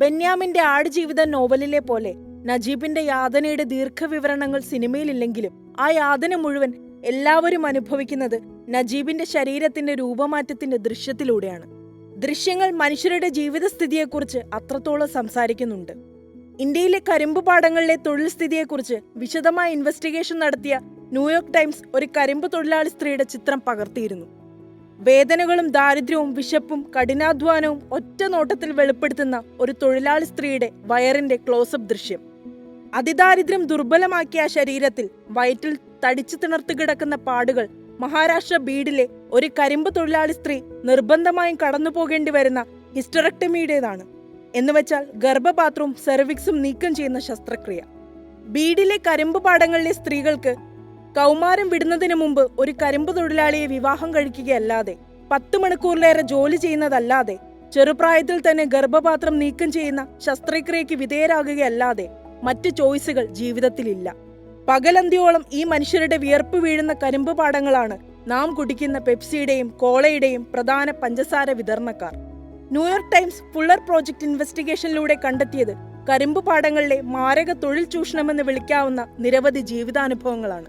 ബെന്യാമിന്റെ ആടുജീവിത നോവലിലെ പോലെ നജീബിന്റെ യാതനയുടെ ദീർഘവിവരണങ്ങൾ സിനിമയിലില്ലെങ്കിലും ആ യാതന മുഴുവൻ എല്ലാവരും അനുഭവിക്കുന്നത് നജീബിന്റെ ശരീരത്തിന്റെ രൂപമാറ്റത്തിന്റെ ദൃശ്യത്തിലൂടെയാണ്. ദൃശ്യങ്ങൾ മനുഷ്യരുടെ ജീവിതസ്ഥിതിയെക്കുറിച്ച് അത്രത്തോളം സംസാരിക്കുന്നുണ്ട്. ഇന്ത്യയിലെ കരിമ്പ് പാടങ്ങളിലെ തൊഴിൽ സ്ഥിതിയെക്കുറിച്ച് വിശദമായ ഇൻവെസ്റ്റിഗേഷൻ നടത്തിയ ന്യൂയോർക്ക് ടൈംസ് ഒരു കരിമ്പ് തൊഴിലാളി സ്ത്രീയുടെ ചിത്രം പകർത്തിയിരുന്നു. വേദനകളും ദാരിദ്ര്യവും വിശപ്പും കഠിനാധ്വാനവും ഒറ്റ നോട്ടത്തിൽ വെളിപ്പെടുത്തുന്ന ഒരു തൊഴിലാളി സ്ത്രീയുടെ വയറിന്റെ ക്ലോസപ്പ് ദൃശ്യം. അതിദാരിദ്ര്യം ദുർബലമാക്കിയ ശരീരത്തിൽ വയറ്റിൽ തടിച്ചു തിണർത്ത് കിടക്കുന്ന പാടുകൾ മഹാരാഷ്ട്ര ബീഡിലെ ഒരു കരിമ്പ് തൊഴിലാളി സ്ത്രീ നിർബന്ധമായും കടന്നു പോകേണ്ടി വരുന്ന ഹിസ്റ്ററക്ടമിയുടേതാണ്. എന്നുവെച്ചാൽ ഗർഭപാത്രവും സെർവിക്സും നീക്കം ചെയ്യുന്ന ശസ്ത്രക്രിയ. ബീഡിലെ കരിമ്പ് പാടങ്ങളിലെ സ്ത്രീകൾക്ക് കൗമാരം വിടുന്നതിന് മുമ്പ് ഒരു കരിമ്പ് തൊഴിലാളിയെ വിവാഹം കഴിക്കുകയല്ലാതെ പത്ത് മണിക്കൂറിലേറെ ജോലി ചെയ്യുന്നതല്ലാതെ ചെറുപ്രായത്തിൽ തന്നെ ഗർഭപാത്രം നീക്കം ചെയ്യുന്ന ശസ്ത്രക്രിയയ്ക്ക് വിധേയരാകുകയല്ലാതെ മറ്റ് ചോയ്സുകൾ ജീവിതത്തിലില്ല. പകലന്തിയോളം ഈ മനുഷ്യരുടെ വിയർപ്പ് വീഴുന്ന കരിമ്പ് പാടങ്ങളാണ് നാം കുടിക്കുന്ന പെപ്സിയുടെയും കോളയുടെയും പ്രധാന പഞ്ചസാര വിതരണക്കാർ. New York times Fuller project ഇൻവെസ്റ്റിഗേഷനിലൂടെ കണ്ടെത്തിയത് കരിമ്പ് പാടങ്ങളിലെ മാരക തൊഴിൽ ചൂഷണമെന്ന് വിളിക്കാവുന്ന നിരവധി ജീവിതാനുഭവങ്ങളാണ്.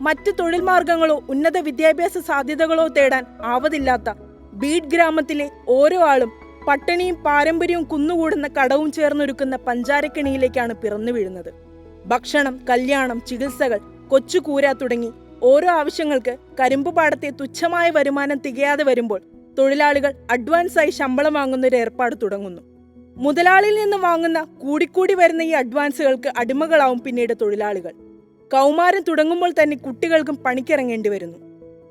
മറ്റ് തൊഴിൽ മാർഗങ്ങളോ ഉന്നത വിദ്യാഭ്യാസ സാധ്യതകളോ തേടാൻ ആവതില്ലാത്ത ബീഡ് ഗ്രാമത്തിലെ ഓരോ ആളും പട്ടിണിയും പാരമ്പര്യവും കുന്നുകൂടുന്ന കടവും ചേർന്നൊരുക്കുന്ന പഞ്ചാരക്കിണിയിലേക്കാണ് പിറന്നു വീഴുന്നത്. ഭക്ഷണം കല്യാണം ചികിത്സകൾ കൊച്ചുകൂര തുടങ്ങി ഓരോ ആവശ്യങ്ങൾക്ക് കരിമ്പ് പാടത്തെ തുച്ഛമായ വരുമാനം തികയാതെ വരുമ്പോൾ തൊഴിലാളികൾ അഡ്വാൻസായി ശമ്പളം വാങ്ങുന്ന ഒരു ഏർപ്പാട് തുടങ്ങുന്നു. മുതലാളിയിൽ നിന്ന് വാങ്ങുന്ന കൂടിക്കൂടി വരുന്ന ഈ അഡ്വാൻസുകൾക്ക് അടിമകളാവും പിന്നീട് തൊഴിലാളികൾ. കൗമാരം തുടങ്ങുമ്പോൾ തന്നെ കുട്ടികൾക്കും പണിക്കിറങ്ങേണ്ടി വരുന്നു.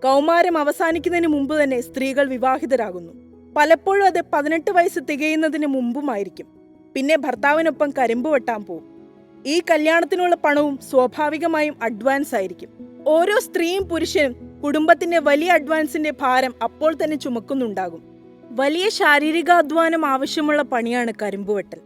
കൗമാരം അവസാനിക്കുന്നതിന് മുമ്പ് തന്നെ സ്ത്രീകൾ വിവാഹിതരാകുന്നു. പലപ്പോഴും അത് പതിനെട്ട് വയസ്സ് തികയുന്നതിന് മുമ്പുമായിരിക്കും. പിന്നെ ഭർത്താവിനൊപ്പം കരിമ്പ് വെട്ടാൻ പോകും ഈ കല്യാണത്തിനുള്ള പണവും സ്വാഭാവികമായും അഡ്വാൻസ് ആയിരിക്കും. ഓരോ സ്ത്രീയും പുരുഷനും കുടുംബത്തിന്റെ വലിയ അഡ്വാൻസിന്റെ ഭാരം അപ്പോൾ തന്നെ ചുമക്കുന്നുണ്ടാകും. വലിയ ശാരീരികാധ്വാനം ആവശ്യമുള്ള പണിയാണ് കരിമ്പുവെട്ടൽ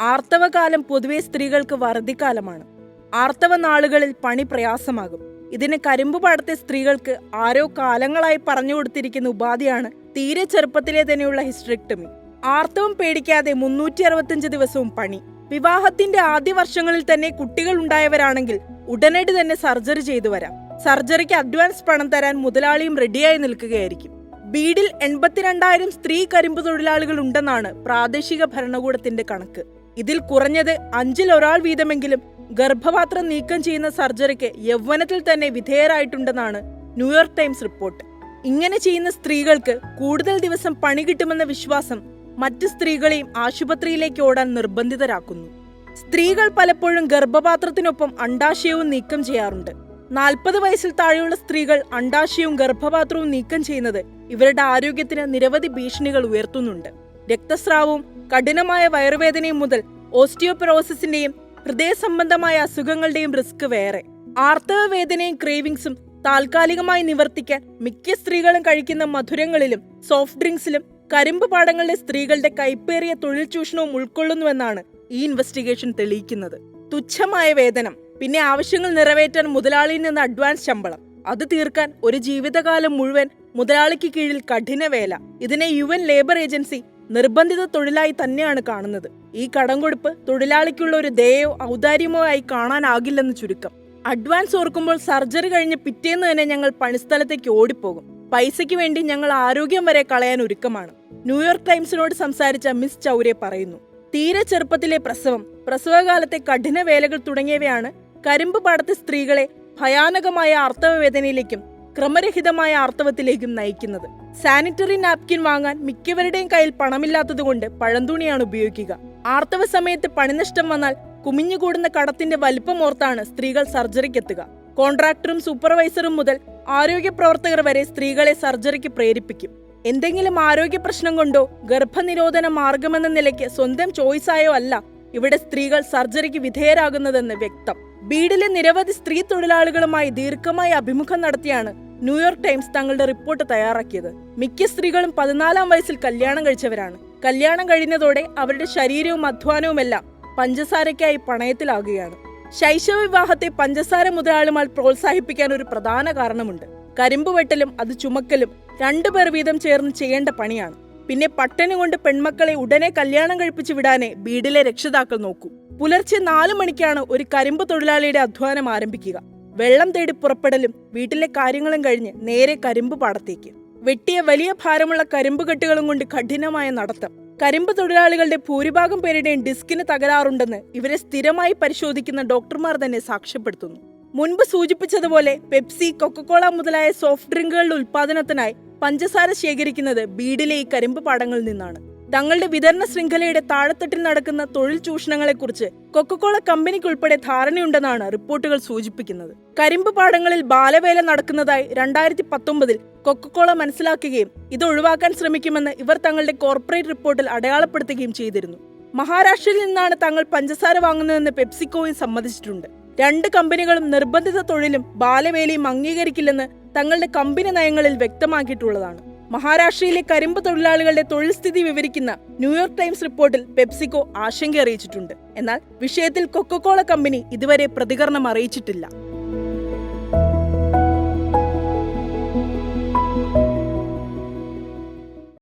ആർത്തവകാലം പൊതുവെ സ്ത്രീകൾക്ക് വറുതിക്കാലമാണ്. ആർത്തവ നാളുകളിൽ പണി പ്രയാസമാകും. ഇതിന് കരിമ്പ് പാടത്തെ സ്ത്രീകൾക്ക് ആരോ കാലങ്ങളായി പറഞ്ഞു കൊടുത്തിരിക്കുന്ന ഉപാധിയാണ് തീരെ ചെറുപ്പത്തിലെ തന്നെയുള്ള ഹിസ്ട്രിക്ടമി ആർത്തവം പേടിക്കാതെ മുന്നൂറ്റി അറുപത്തിയഞ്ച് ദിവസവും പണി. വിവാഹത്തിന്റെ ആദ്യ വർഷങ്ങളിൽ തന്നെ കുട്ടികൾ ഉണ്ടായവരാണെങ്കിൽ ഉടനടി തന്നെ സർജറി ചെയ്തു വരാം. സർജറിക്ക് അഡ്വാൻസ് പണം തരാൻ മുതലാളിയും റെഡിയായി നിൽക്കുകയായിരിക്കും. ബീഡിൽ എൺപത്തിരണ്ടായിരം സ്ത്രീ കരിമ്പ് തൊഴിലാളികൾ ഉണ്ടെന്നാണ് പ്രാദേശിക ഭരണകൂടത്തിന്റെ കണക്ക്. ഇതിൽ കുറഞ്ഞത് അഞ്ചിൽ ഒരാൾ വീതമെങ്കിലും ഗർഭപാത്രം നീക്കം ചെയ്യുന്ന സർജറിക്ക് യൗവനത്തിൽ തന്നെ വിധേയരായിട്ടുണ്ടെന്നാണ് ന്യൂയോർക്ക് ടൈംസ് റിപ്പോർട്ട്. ഇങ്ങനെ ചെയ്യുന്ന സ്ത്രീകൾക്ക് കൂടുതൽ ദിവസം പണി കിട്ടുമെന്ന വിശ്വാസം മറ്റ് സ്ത്രീകളെയും ആശുപത്രിയിലേക്ക് ഓടാൻ നിർബന്ധിതരാക്കുന്നു. സ്ത്രീകൾ പലപ്പോഴും ഗർഭപാത്രത്തിനൊപ്പം അണ്ടാശയവും നീക്കം ചെയ്യാറുണ്ട്. നാൽപ്പത് വയസ്സിൽ താഴെയുള്ള സ്ത്രീകൾ അണ്ടാശയവും ഗർഭപാത്രവും നീക്കം ചെയ്യുന്നത് ഇവരുടെ ആരോഗ്യത്തിന് നിരവധി ഭീഷണികൾ ഉയർത്തുന്നുണ്ട്. രക്തസ്രാവവും കഠിനമായ വയറുവേദനയും മുതൽ ഓസ്റ്റിയോപെറോസിസിന്റെയും ഹൃദയ സംബന്ധമായ അസുഖങ്ങളുടെയും റിസ്ക് വേറെ. ആർത്തവ വേദനയും ക്രേവിങ്സും താൽക്കാലികമായി നിവർത്തിക്കാൻ മിക്ക സ്ത്രീകളും കഴിക്കുന്ന മധുരങ്ങളിലും സോഫ്റ്റ് ഡ്രിങ്ക്സിലും കരിമ്പ് പാടങ്ങളിലെ സ്ത്രീകളുടെ കൈപ്പേറിയ തൊഴിൽ ചൂഷണവും ഉൾക്കൊള്ളുന്നുവെന്നാണ് ഈ ഇൻവെസ്റ്റിഗേഷൻ തെളിയിക്കുന്നത്. തുച്ഛമായ വേതനം പിന്നെ ആവശ്യങ്ങൾ നിറവേറ്റാൻ മുതലാളിയിൽ നിന്ന് അഡ്വാൻസ് ശമ്പളം. അത് തീർക്കാൻ ഒരു ജീവിതകാലം മുഴുവൻ മുതലാളിക്ക് കീഴിൽ കഠിന വേല ഇതിനെ യു എൻ ലേബർ ഏജൻസി നിർബന്ധിത തൊഴിലായി തന്നെയാണ് കാണുന്നത്. ഈ കടം കൊടുപ്പ് തൊഴിലാളിക്കുള്ള ഒരു ദയോ ഔദാര്യമോ ആയി കാണാനാകില്ലെന്ന് ചുരുക്കം. അഡ്വാൻസ് ഓർക്കുമ്പോൾ സർജറി കഴിഞ്ഞ് പിറ്റേന്ന് തന്നെ ഞങ്ങൾ പണിസ്ഥലത്തേക്ക് ഓടിപ്പോകും. പൈസയ്ക്ക് വേണ്ടി ഞങ്ങൾ ആരോഗ്യം വരെ കളയാൻ ഒരുക്കമാണ്. ന്യൂയോർക്ക് ടൈംസിനോട് സംസാരിച്ച മിസ് ചൗരെ പറയുന്നു. തീരെ ചെറുപ്പത്തിലെ പ്രസവം പ്രസവകാലത്തെ കഠിന വേലകൾ തുടങ്ങിയവയാണ് കരിമ്പ് പാടത്തെ സ്ത്രീകളെ ഭയാനകമായ ആർത്തവ വേദനയിലേക്കും ക്രമരഹിതമായ ആർത്തവത്തിലേക്കും നയിക്കുന്നത്. സാനിറ്ററി നാപ്കിൻ വാങ്ങാൻ മിക്കവരുടെയും കയ്യിൽ പണമില്ലാത്തതുകൊണ്ട് പഴന്തുണിയാണ് ഉപയോഗിക്കുക. ആർത്തവ സമയത്ത് പണിനഷ്ടം വന്നാൽ കുമിഞ്ഞുകൂടുന്ന കടത്തിന്റെ വലിപ്പം ഓർത്താണ് സ്ത്രീകൾ സർജറിക്കെത്തുക. കോൺട്രാക്ടറും സൂപ്പർവൈസറും മുതൽ ആരോഗ്യ പ്രവർത്തകർ വരെ സ്ത്രീകളെ സർജറിക്ക് പ്രേരിപ്പിക്കും. എന്തെങ്കിലും ആരോഗ്യ പ്രശ്നം കൊണ്ടോ ഗർഭനിരോധന മാർഗമെന്ന നിലയ്ക്ക് സ്വന്തം ചോയ്സായോ അല്ല ഇവിടെ സ്ത്രീകൾ സർജറിക്ക് വിധേയരാകുന്നതെന്ന് വ്യക്തം. ബീഡിലെ നിരവധി സ്ത്രീ തൊഴിലാളികളുമായി ദീർഘമായി അഭിമുഖം നടത്തിയാണ് ന്യൂയോർക്ക് ടൈംസ് തങ്ങളുടെ റിപ്പോർട്ട് തയ്യാറാക്കിയത്. മിക്ക സ്ത്രീകളും പതിനാലാം വയസ്സിൽ കല്യാണം കഴിച്ചവരാണ്. കല്യാണം കഴിഞ്ഞതോടെ അവരുടെ ശരീരവും അധ്വാനവുമെല്ലാം പഞ്ചസാരയ്ക്കായി പണയത്തിലാകുകയാണ്. ശൈശവ വിവാഹത്തെ പഞ്ചസാര മുതലാളിമാർ പ്രോത്സാഹിപ്പിക്കാൻ ഒരു പ്രധാന കാരണമുണ്ട്. കരിമ്പ് വെട്ടലും അത് ചുമക്കലും രണ്ടുപേർ വീതം ചേർന്ന് ചെയ്യേണ്ട പണിയാണ്. പിന്നെ പട്ടണി കൊണ്ട് പെൺമക്കളെ ഉടനെ കല്യാണം കഴിപ്പിച്ചു വിടാനേ ബീഡിലെ രക്ഷിതാക്കൾ നോക്കൂ. പുലർച്ചെ നാലു മണിക്കാണ് ഒരു കരിമ്പ് തൊഴിലാളിയുടെ അധ്വാനം ആരംഭിക്കുക. വെള്ളം തേടി പുറപ്പെടലും വീട്ടിലെ കാര്യങ്ങളും കഴിഞ്ഞ് നേരെ കരിമ്പ് പാടത്തേക്ക്. വെട്ടിയ വലിയ ഭാരമുള്ള കരിമ്പ് കെട്ടുകളും കൊണ്ട് കഠിനമായ നടത്തം. കരിമ്പ് തൊഴിലാളികളുടെ ഭൂരിഭാഗം പേരുടെയും ഡിസ്കിന് തകരാറുണ്ടെന്ന് ഇവരെ സ്ഥിരമായി പരിശോധിക്കുന്ന ഡോക്ടർമാർ തന്നെ സാക്ഷ്യപ്പെടുത്തുന്നു. മുൻപ് സൂചിപ്പിച്ചതുപോലെ പെപ്സി കൊക്കക്കോള മുതലായ സോഫ്റ്റ് ഡ്രിങ്കുകളുടെ ഉൽപാദനത്തിനായി പഞ്ചസാര ശേഖരിക്കുന്നത് ബീഡിലെ ഈ കരിമ്പ് പാടങ്ങളിൽ നിന്നാണ്. തങ്ങളുടെ വിതരണ ശൃംഖലയുടെ താഴെത്തട്ടിൽ നടക്കുന്ന തൊഴിൽ ചൂഷണങ്ങളെക്കുറിച്ച് കൊക്കക്കോള കമ്പനിക്കുൾപ്പെടെ ധാരണയുണ്ടെന്നാണ് റിപ്പോർട്ടുകൾ സൂചിപ്പിക്കുന്നത്. കരിമ്പ് പാടങ്ങളിൽ ബാലവേല നടക്കുന്നതായി രണ്ടായിരത്തി പത്തൊമ്പതിൽ കൊക്കക്കോള മനസ്സിലാക്കുകയും ഇത് ഒഴിവാക്കാൻ ശ്രമിക്കുമെന്ന് ഇവർ തങ്ങളുടെ കോർപ്പറേറ്റ് റിപ്പോർട്ടിൽ അടയാളപ്പെടുത്തുകയും ചെയ്തിരുന്നു. മഹാരാഷ്ട്രയിൽ നിന്നാണ് തങ്ങൾ പഞ്ചസാര വാങ്ങുന്നതെന്ന് പെപ്സിക്കോയും സമ്മതിച്ചിട്ടുണ്ട്. രണ്ട് കമ്പനികളും നിർബന്ധിത തൊഴിലും ബാലവേലയും അംഗീകരിക്കില്ലെന്ന് തങ്ങളുടെ കമ്പനി നയങ്ങളിൽ വ്യക്തമാക്കിയിട്ടുള്ളതാണ്. മഹാരാഷ്ട്രയിലെ കരിമ്പ് തൊഴിലാളികളുടെ തൊഴിൽ സ്ഥിതി വിവരിക്കുന്ന ന്യൂയോർക്ക് ടൈംസ് റിപ്പോർട്ടിൽ പെപ്സിക്കോ ആശങ്ക അറിയിച്ചിട്ടുണ്ട്. എന്നാൽ വിഷയത്തിൽ കൊക്കക്കോള കമ്പനി ഇതുവരെ പ്രതികരണം അറിയിച്ചിട്ടില്ല.